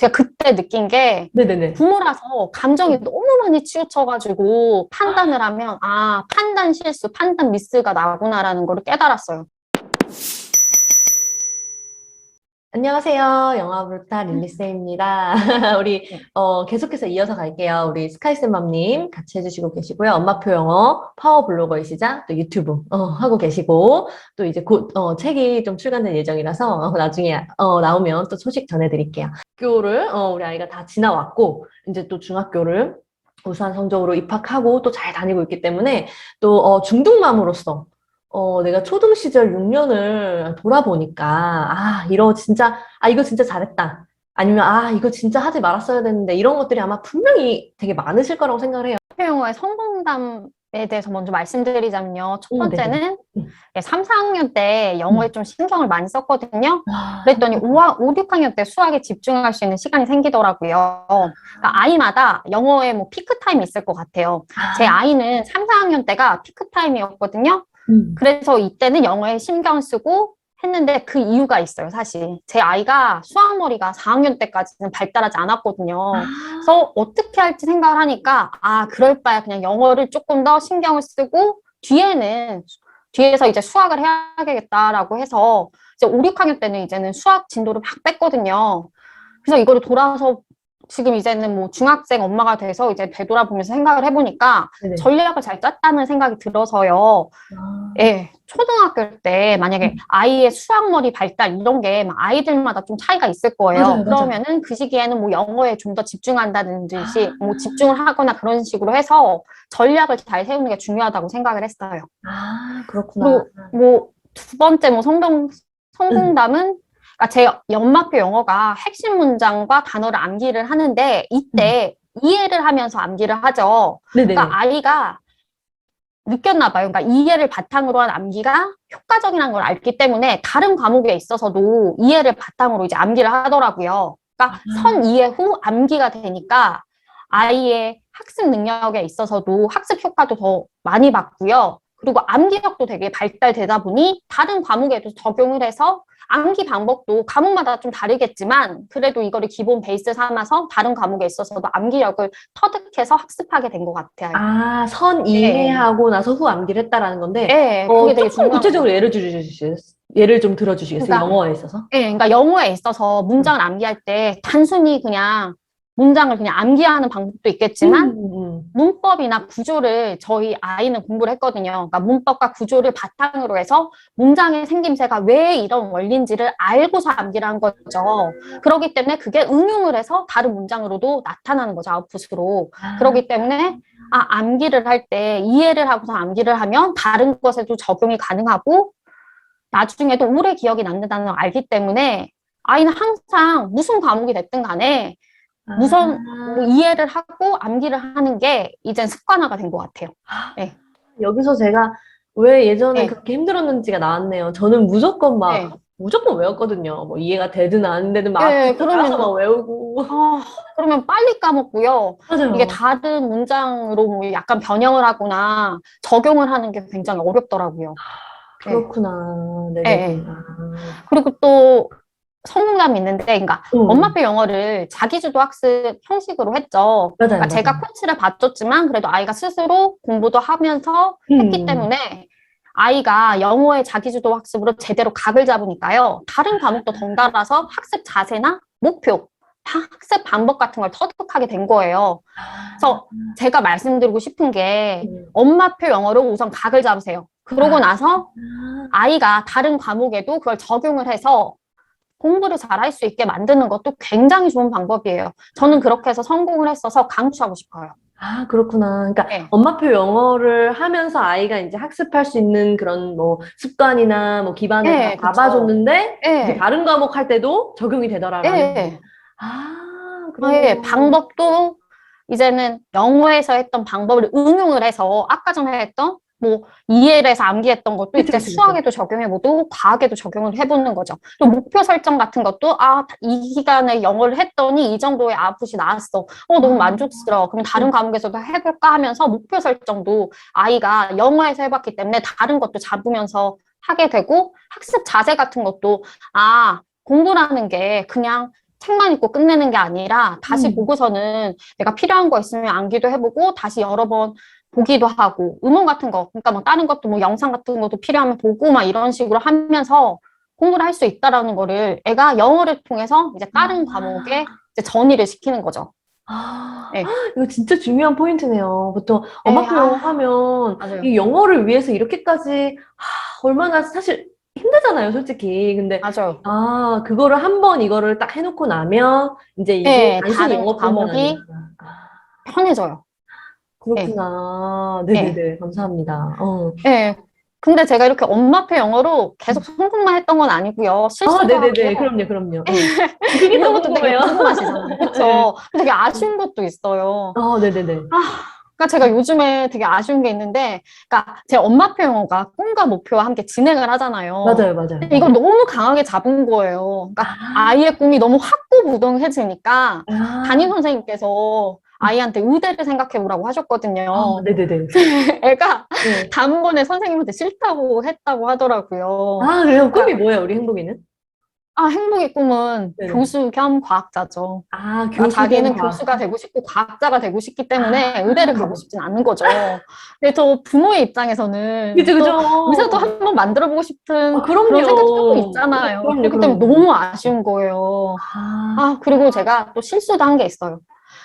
제가 그때 느낀 게 네네네. 부모라서 감정이 너무 많이 치우쳐가지고 판단을 하면 아 판단 실수, 판단 미스가 나구나라는 걸 깨달았어요. 안녕하세요. 영화불타 릴리쌤입니다. 우리 어, 계속해서 이어서 갈게요. 우리 스카이쌤맘님 같이 해주시고 계시고요. 엄마표 영어 파워 블로거이시자 또 유튜브 어, 하고 계시고 또 이제 곧 어, 책이 좀 출간될 예정이라서 어, 나중에 어, 나오면 또 소식 전해드릴게요. 학교를 어, 우리 아이가 다 지나왔고 이제 또 중학교를 우수한 성적으로 입학하고 또 잘 다니고 있기 때문에 또 어, 중등맘으로서 어, 내가 초등 시절 6년을 돌아보니까, 아, 이러 진짜, 아, 이거 진짜 잘했다. 아니면, 아, 이거 진짜 하지 말았어야 되는데, 이런 것들이 아마 분명히 되게 많으실 거라고 생각을 해요. 영어의 성공담에 대해서 먼저 말씀드리자면요. 첫 어, 네네. 번째는 음. 3, 4학년 때 영어에 좀 신경을 많이 썼거든요. 아, 그랬더니 5, 5, 6학년 때 수학에 집중할 수 있는 시간이 생기더라고요. 그러니까 아이마다 영어에 뭐 피크 타임이 있을 것 같아요. 제 아이는 3, 4학년 때가 피크 타임이었거든요. 음. 그래서 이때는 영어에 신경 쓰고 했는데 그 이유가 있어요, 사실. 제 아이가 수학머리가 4학년 때까지는 발달하지 않았거든요. 그래서 어떻게 할지 생각을 하니까, 아, 그럴 바에 그냥 영어를 조금 더 신경을 쓰고, 뒤에는, 뒤에서 이제 수학을 해야겠다라고 해서, 이제 5, 6학년 때는 이제는 수학 진도를 막 뺐거든요. 그래서 이거를 돌아서 지금 이제는 뭐 중학생 엄마가 돼서 이제 되돌아보면서 생각을 해보니까 네네. 전략을 잘 짰다는 생각이 들어서요. 아, 예, 초등학교 때 만약에 음. 아이의 수학머리 발달 이런 게 막 아이들마다 좀 차이가 있을 거예요. 맞아요, 맞아요. 그러면은 그 시기에는 뭐 영어에 좀 더 집중한다는 듯이 아. 뭐 집중을 하거나 그런 식으로 해서 전략을 잘 세우는 게 중요하다고 생각을 했어요. 아, 그렇구나. 뭐두 번째 뭐 성공 성공담은 그러니까 제 연마표 영어가 핵심 문장과 단어를 암기를 하는데 이때 이해를 하면서 암기를 하죠. 네네네. 그러니까 아이가 느꼈나 봐요. 그러니까 이해를 바탕으로 한 암기가 효과적이라는 걸 알기 때문에 다른 과목에 있어서도 이해를 바탕으로 이제 암기를 하더라고요. 그러니까 아. 선 이해 후 암기가 되니까 아이의 학습 능력에 있어서도 학습 효과도 더 많이 받고요. 그리고 암기력도 되게 발달되다 보니 다른 과목에도 적용을 해서 암기 방법도 과목마다 좀 다르겠지만 그래도 이거를 기본 베이스 삼아서 다른 과목에 있어서도 암기력을 터득해서 학습하게 된 것 같아요. 아, 선 이해하고 나서 후 암기를 했다라는 건데, 네, 어, 그게 되게 조금 구체적으로 예를 주시겠어요? 예를 좀 들어주시겠어요? 그러니까- 영어에 있어서? 네, 그러니까 영어에 있어서 문장을 암기할 때 단순히 그냥 문장을 그냥 암기하는 방법도 있겠지만 음, 음. 문법이나 구조를 저희 아이는 공부를 했거든요. 그러니까 문법과 구조를 바탕으로 해서 문장의 생김새가 왜 이런 원리인지를 알고서 암기를 한 거죠. 그렇기 때문에 그게 응용을 해서 다른 문장으로도 나타나는 거죠. 아웃풋으로. 아, 그렇기 때문에 아, 암기를 할 때 이해를 하고서 암기를 하면 다른 것에도 적용이 가능하고 나중에도 오래 기억이 남는다는 걸 알기 때문에 아이는 항상 무슨 과목이 됐든 간에 우선 아. 뭐 이해를 하고 암기를 하는 게 이젠 습관화가 된 것 같아요. 네. 여기서 제가 왜 예전에 네. 그렇게 힘들었는지가 나왔네요. 저는 무조건 막 네. 무조건 외웠거든요. 뭐 이해가 되든 안 되든 막 네, 그러면- 막 외우고. 아, 그러면 빨리 까먹고요. 맞아요. 이게 다른 문장으로 뭐 약간 변형을 하거나 적용을 하는 게 굉장히 어렵더라고요. 네. 그렇구나. 네. 네. 그리고 또 성공감이 있는데, 그러니까 음. 엄마표 영어를 자기주도 학습 형식으로 했죠. 맞아요. 그러니까 제가 코치를 받줬지만 그래도 아이가 스스로 공부도 하면서 했기 음. 때문에 아이가 영어의 자기주도 학습으로 제대로 각을 잡으니까요. 다른 과목도 덩달아서 학습 자세나 목표, 다 학습 방법 같은 걸 터득하게 된 거예요. 그래서 제가 말씀드리고 싶은 게 음. 엄마표 영어로 우선 각을 잡으세요. 그러고 아. 나서 아이가 다른 과목에도 그걸 적용을 해서 공부를 잘할 수 있게 만드는 것도 굉장히 좋은 방법이에요. 저는 그렇게 해서 성공을 했어서 강추하고 싶어요. 아, 그렇구나. 그러니까 네. 엄마표 영어를 하면서 아이가 이제 학습할 수 있는 그런 뭐 습관이나 뭐 기반을 네, 다. 잡아줬는데 이제 예. 다른 과목 할 때도 적용이 되더라라는. 예. 아, 예, 그러네요. 방법도 이제는 영어에서 했던 방법을 응용을 해서 아까 전에 했던 뭐 이해를 해서 암기했던 것도 이제. 수학에도 적용해보고 과학에도 적용을 해보는 거죠. 또 목표 설정 같은 것도 아, 이 기간에 영어를 했더니 이 정도의 아웃풋이 나왔어. 어, 너무 아. 만족스러워. 그럼 다른 과목에서도 해볼까 하면서 목표 설정도 아이가 영어에서 해봤기 때문에 다른 것도 잡으면서 하게 되고 학습 자세 같은 것도 아, 공부라는 게 그냥 책만 읽고 끝내는 게 아니라 다시 음. 보고서는 내가 필요한 거 있으면 암기도 해보고 다시 여러 번 보기도 하고 음원 같은 거 그러니까 뭐 다른 것도 뭐 영상 같은 것도 필요하면 보고 막 이런 식으로 하면서 공부를 할 수 있다라는 거를 애가 영어를 통해서 이제 다른 아. 과목에 이제 전이를 시키는 거죠. 아, 네. 이거 진짜 중요한 포인트네요. 보통 엄마표 네, 영어 아. 하면 맞아요. 이 영어를 위해서 이렇게까지 하, 얼마나 사실 힘들잖아요, 솔직히. 근데 맞아요. 아, 그거를 한 번 이거를 딱 해놓고 나면 이제 이게 네, 단순히 다른 영어뿐만 과목이. 아, 편해져요. 그렇구나. 네네네. 감사합니다. 어. 네. 근데 제가 이렇게 엄마표 영어로 계속 성공만 했던 건 아니고요. 아, 실수도 네네네. 하고 그럼요, 그럼요. 어. 그게 이런 너무 것도 되게 궁금해요. 궁금하시잖아요. 그렇죠. 되게 아쉬운 것도 있어요. 아, 네네네. 그러니까 제가 요즘에 되게 아쉬운 게 있는데, 그러니까 제 엄마표 영어가 꿈과 목표와 함께 진행을 하잖아요. 맞아요, 맞아요. 이걸 너무 강하게 잡은 거예요. 그러니까 아이의 꿈이 너무 확고부동해지니까 아, 담임 선생님께서 아이한테 의대를 생각해 보라고 하셨거든요. 아, 네네네. 애가 네. 단번에 선생님한테 싫다고 했다고 하더라고요. 아, 그래요? 꿈이 뭐예요, 우리 행복이는? 아, 행복의 꿈은 네네. 교수 겸 과학자죠. 아, 그러니까 교수 자기는 겸 과학. 교수가 되고 싶고 과학자가 되고 싶기 때문에 아. 의대를 가고 싶진 않은 거죠. 근데 저 부모의 입장에서는 그죠, 또 그죠. 의사도 한번 만들어보고 싶은 아. 그런 조금 있잖아요. 그럼요, 그렇기 때문에 그럼요. 너무 아쉬운 거예요. 아, 아, 그리고 제가 또 실수도 한 게 있어요.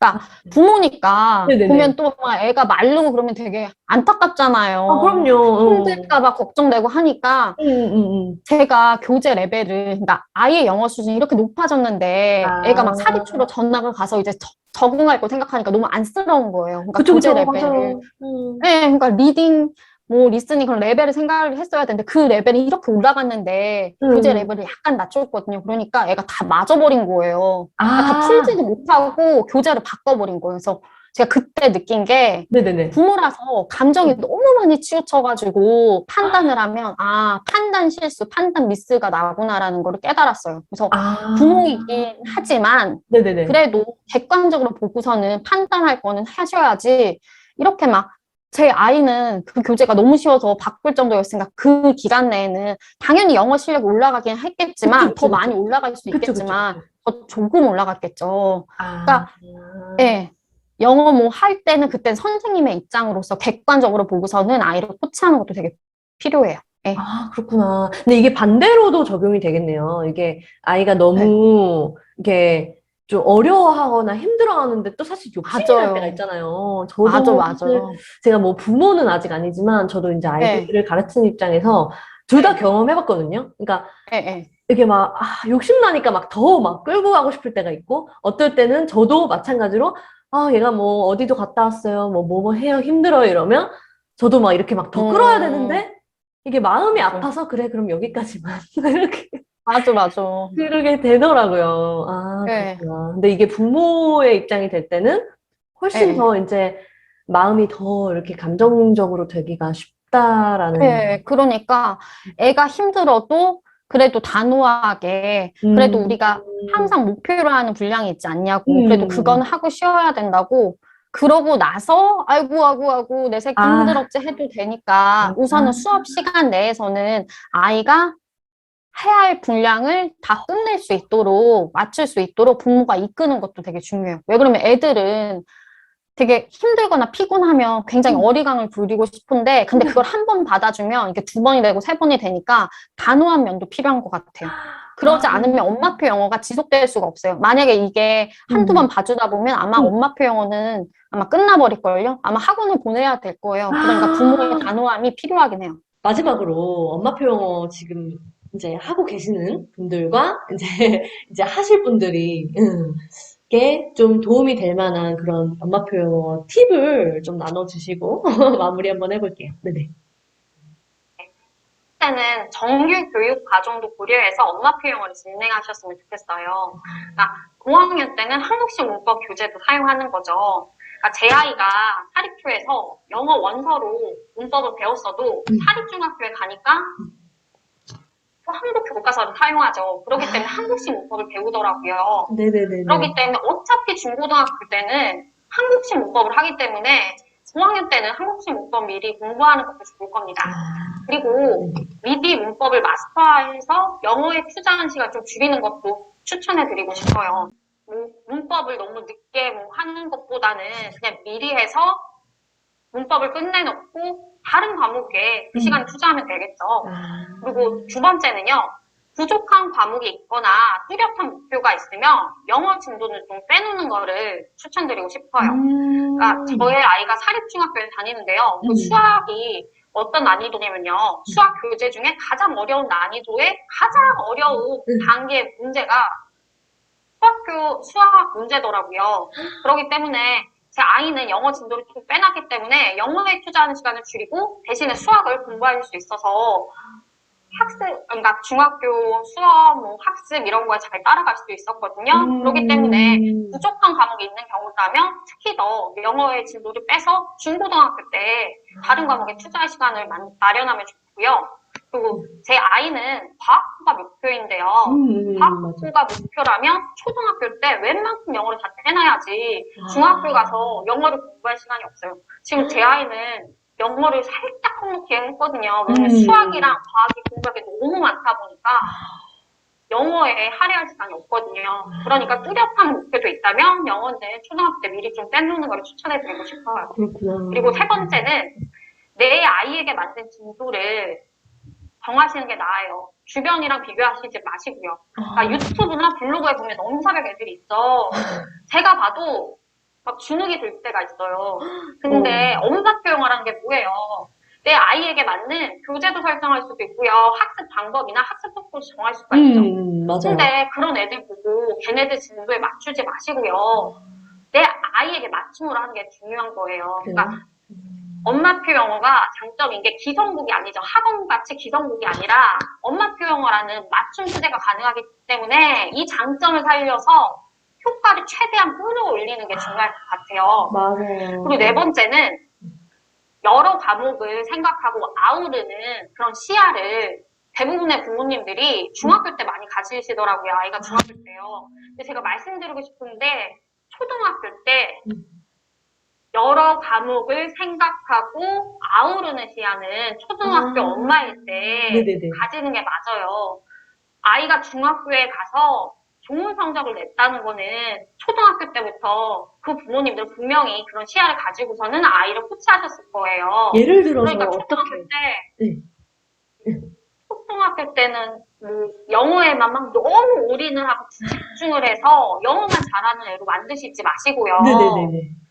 그러니까 부모니까 네네네. 보면 또 막 애가 마르고 그러면 되게 안타깝잖아요. 아, 그럼요. 어. 힘들까봐 걱정되고 하니까 음, 음, 음. 제가 교재 레벨을, 그러니까 아이의 영어 수준이 이렇게 높아졌는데 아. 애가 막 사립초로 전학을 가서 이제 저- 적응할 거 생각하니까 너무 안쓰러운 거예요. 그러니까 그쵸, 교재 그쵸, 레벨을. 음. 네, 그러니까 리딩, 뭐 리스닝 그런 레벨을 생각을 했어야 되는데 그 레벨이 이렇게 올라갔는데 음. 교재 레벨을 약간 낮췄거든요. 그러니까 애가 다 맞아버린 거예요. 그러니까 다 아, 풀지도 못하고 교재를 바꿔버린 거예요. 그래서 제가 그때 느낀 게 네네네. 부모라서 감정이 너무 많이 치우쳐가지고 판단을 하면 아 판단 실수, 판단 미스가 나구나라는 걸 깨달았어요. 그래서 아, 부모이긴 하지만 네네네. 그래도 객관적으로 보고서는 판단할 거는 하셔야지 이렇게 막 제 아이는 그 교재가 너무 쉬워서 바꿀 정도였으니까 그 기간 내에는 당연히 영어 실력이 올라가긴 했겠지만 그쵸, 그쵸, 더 그쵸. 많이 올라갈 수 있겠지만. 더 조금 올라갔겠죠. 아, 그러니까 예. 영어 뭐 할 때는 그때 선생님의 입장으로서 객관적으로 보고서는 아이를 코치하는 것도 되게 필요해요. 예. 아, 그렇구나. 근데 이게 반대로도 적용이 되겠네요. 이게 아이가 너무 이게 좀 어려워하거나 힘들어하는데 또 사실 욕심이 날 맞아요. 때가 있잖아요. 저도 맞아, 사실 맞아요. 제가 뭐 부모는 아직 아니지만 저도 이제 아이들을 가르치는 입장에서 둘다 네. 경험해봤거든요. 그러니까 예, 예. 이게 막, 아, 욕심 나니까 막 더 막 끌고 가고 싶을 때가 있고, 어떨 때는 저도 마찬가지로, 아, 얘가 뭐 어디도 갔다 왔어요. 뭐, 뭐, 뭐 해요. 힘들어요. 이러면, 저도 막 이렇게 막 더 끌어야 음. 되는데, 이게 마음이. 아파서, 그래, 그럼 여기까지만. 이렇게, 맞아, 맞아. 그러게 되더라고요. 아, 네. 그렇구나. 근데 이게 부모의 입장이 될 때는 훨씬 네. 더 이제 마음이 더 이렇게 감정적으로 되기가 쉽다라는. 예, 그러니까 애가 힘들어도 그래도 단호하게 그래도 음. 우리가 항상 목표로 하는 분량이 있지 않냐고 음. 그래도 그건 하고 쉬어야 된다고 그러고 나서 아이고 아이고 아이고 내 새끼 아. 힘들었지 해도 되니까 우선은 아. 수업 시간 내에서는 아이가 해야 할 분량을 다 끝낼 수 있도록 맞출 수 있도록 부모가 이끄는 것도 되게 중요해요. 왜 그러면 애들은 되게 힘들거나 피곤하면 굉장히 음. 어리광을 부리고 싶은데 근데 그걸 한 번 받아주면 이게 두 번이 되고 세 번이 되니까 단호한 면도 필요한 것 같아요. 그러지 아. 않으면 엄마표 영어가 지속될 수가 없어요. 만약에 이게 한두 음. 번 봐주다 보면 아마 음. 엄마표 영어는 아마 끝나버릴걸요? 아마 학원을 보내야 될 거예요. 그러니까 부모의 단호함이 필요하긴 해요. 마지막으로 엄마표 영어 지금 이제 하고 계시는 분들과 이제 이제 하실 분들이 음, 게좀 도움이 될 만한 그런 엄마표 영어 팁을 좀 나눠주시고 마무리 한번 해볼게요. 네네. 때는 정규 교육 과정도 고려해서 엄마표 영어를 진행하셨으면 좋겠어요. 그러니까 고학년 때는 한국식 문법 교재도 사용하는 거죠. 그러니까 제 아이가 사립초에서 영어 원서로 문법을 배웠어도 음. 사립중학교에 가니까 또 한국 교과서를 사용하죠. 그렇기 때문에 한국식 문법을 배우더라고요. 네네네. 그렇기 때문에 어차피 중고등학교 때는 한국식 문법을 하기 때문에 중학년 때는 한국식 문법 미리 공부하는 것도 좋을 겁니다. 아, 그리고 미리 문법을 마스터해서 영어에 투자하는 시간 좀 줄이는 것도 추천해드리고 싶어요. 뭐 문법을 너무 늦게 뭐 하는 것보다는 그냥 미리 해서 문법을 끝내놓고 다른 과목에 그 음. 시간 투자하면 되겠죠. 아, 그리고 두 번째는요. 부족한 과목이 있거나 뚜렷한 목표가 있으면 영어 진도는 좀 빼놓는 거를 추천드리고 싶어요. 음. 그러니까 저의 아이가 사립중학교에 다니는데요. 그 음. 수학이 어떤 난이도냐면요. 수학 교재 중에 가장 어려운 난이도의 가장 어려운 음. 단계의 문제가 수학교 수학 문제더라고요. 그렇기 때문에 제 아이는 영어 진도를 좀 빼놨기 때문에 영어에 투자하는 시간을 줄이고 대신에 수학을 공부할 수 있어서 학습, 그러니까 중학교 수업, 뭐 학습 이런 거에 잘 따라갈 수도 있었거든요. 음. 그렇기 때문에 부족한 과목이 있는 경우라면 특히 더 영어의 진도를 빼서 중고등학교 때 다른 과목에 투자할 시간을 마- 마련하면 좋고요. 그리고 제 아이는 과학부가 목표인데요. 음, 음, 맞아. 과학부가 목표라면 초등학교 때 웬만큼 영어를 다 해놔야지 아. 중학교 가서 영어를 공부할 시간이 없어요. 지금 제 아이는 영어를 살짝 컴먹게 했거든요. 왜냐면 음. 수학이랑 과학이 공부할 게 너무 많다 보니까 영어에 할애할 시간이 없거든요. 그러니까 뚜렷한 목표도 있다면 영어는 초등학교 때 미리 좀 빼놓는 걸 추천해드리고 싶어요. 그렇구나. 그리고 세 번째는 내 아이에게 맞는 진도를 정하시는 게 나아요. 주변이랑 비교하시지 마시고요. 그러니까 유튜브나 블로그에 보면 넘사벽 애들이 있어. 제가 봐도 막 주눅이 들 때가 있어요. 근데 엄사표 영어라는 게 뭐예요? 내 아이에게 맞는 교재도 설정할 수도 있고요. 학습 방법이나 학습 속도도 정할 수가 있죠. 음, 맞아요. 근데 그런 애들 보고 걔네들 진도에 맞추지 마시고요. 내 아이에게 맞춤으로 하는 게 중요한 거예요. 그러니까 엄마표 영어가 장점인 게 기성국이 아니죠. 학원같이 기성국이 아니라 엄마표 영어라는 맞춤 수제가 가능하기 때문에 이 장점을 살려서 효과를 최대한 끌어올리는 게 중요할 것 같아요. 맞아요. 그리고 네 번째는 여러 과목을 생각하고 아우르는 그런 시야를 대부분의 부모님들이 중학교 때 많이 가지시더라고요. 아이가 중학교 때요. 근데 제가 말씀드리고 싶은데 초등학교 때 음. 여러 과목을 생각하고 아우르는 시야는 초등학교 아. 엄마일 때 네네네. 가지는 게 맞아요. 아이가 중학교에 가서 좋은 성적을 냈다는 거는 초등학교 때부터 그 부모님들 은 분명히 그런 시야를 가지고서는 아이를 코치하셨을 거예요. 예를 들어서 그러니까 초등학교 어떻게? 때 네. 초등학교 때는 뭐 영어에만 막 너무 올인을 하고 집중을 해서 영어만 잘하는 애로 만드시지 마시고요. 네네네네.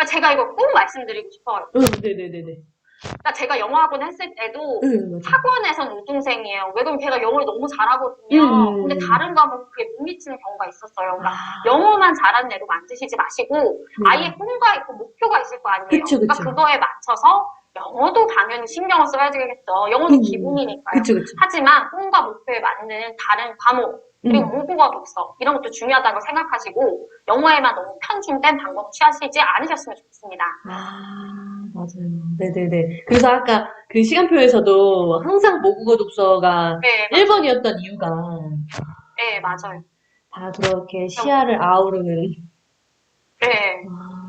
그러니까 제가 이거 꼭 말씀드리고 싶어요. 응, 네네네네. 그러니까 제가 영어학원 했을 때도 응, 맞아. 학원에선 우등생이에요. 왜 그러면 걔가 영어를 너무 잘하거든요. 음. 근데 다른 과목 그게 못 미치는 경우가 있었어요. 그러니까 아, 영어만 잘하는 애로 만드시지 마시고 아이의 꿈과 있고 목표가 있을 거 아니에요. 음. 그쵸, 러니까 그쵸. 그거에 맞춰서 영어도 당연히 신경을 써야 되겠죠. 영어는 음. 기본이니까요. 그쵸, 그쵸. 하지만 꿈과 목표에 맞는 다른 과목 그리고 음. 모국어 독서 이런 것도 중요하다고 생각하시고 영어에만 너무 편중된 방법 취하시지 않으셨으면 좋겠습니다. 아, 맞아요. 네네네. 그래서 아까 그 시간표에서도 항상 모국어 독서가 네, 1번이었던 이유가 네 맞아요. 다 그렇게 시야를 아우르는. 네. 아,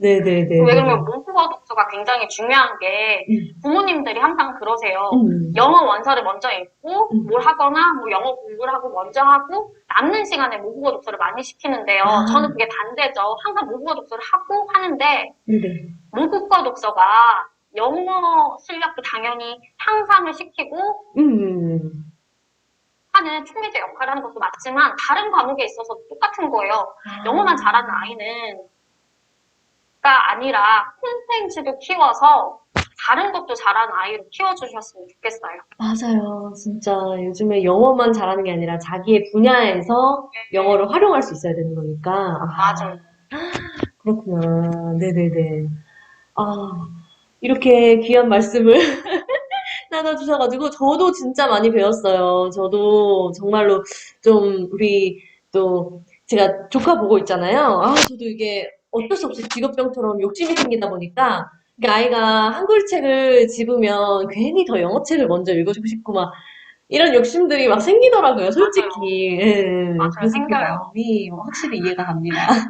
네네네. 왜 그러면 모국어 독서가 굉장히 중요한 게 음. 부모님들이 항상 그러세요. 음. 영어 원서를 먼저 읽고 음. 뭘 하거나 뭐 영어 공부를 하고 먼저 하고 남는 시간에 모국어 독서를 많이 시키는데요. 아. 저는 그게 반대죠. 항상 모국어 독서를 하고 하는데 네네. 모국어 독서가 영어 실력도 당연히 향상을 시키고 음. 하는 촉매제 역할을 하는 것도 맞지만 다른 과목에 있어서 똑같은 거예요. 영어만 잘하는 아이는 가 아니라 콘텐츠도 키워서 다른 것도 잘하는 아이로 키워주셨으면 좋겠어요. 맞아요. 진짜 요즘에 영어만 잘하는 게 아니라 자기의 분야에서 영어를 활용할 수 있어야 되는 거니까. 아, 맞아요. 그렇구나. 네네네. 아, 이렇게 귀한 말씀을 나눠주셔가지고, 저도 진짜 많이 배웠어요. 저도 정말로 좀, 우리 또, 제가 조카 보고 있잖아요. 아, 저도 이게 어쩔 수 없이 직업병처럼 욕심이 생기다 보니까, 그 아이가 한글 책을 집으면 괜히 더 영어 책을 먼저 읽어주고 싶고, 막, 이런 욕심들이 막 생기더라고요, 솔직히. 예, 맞아요, 그래서 그 생겨요. 마음이 확실히 이해가 갑니다.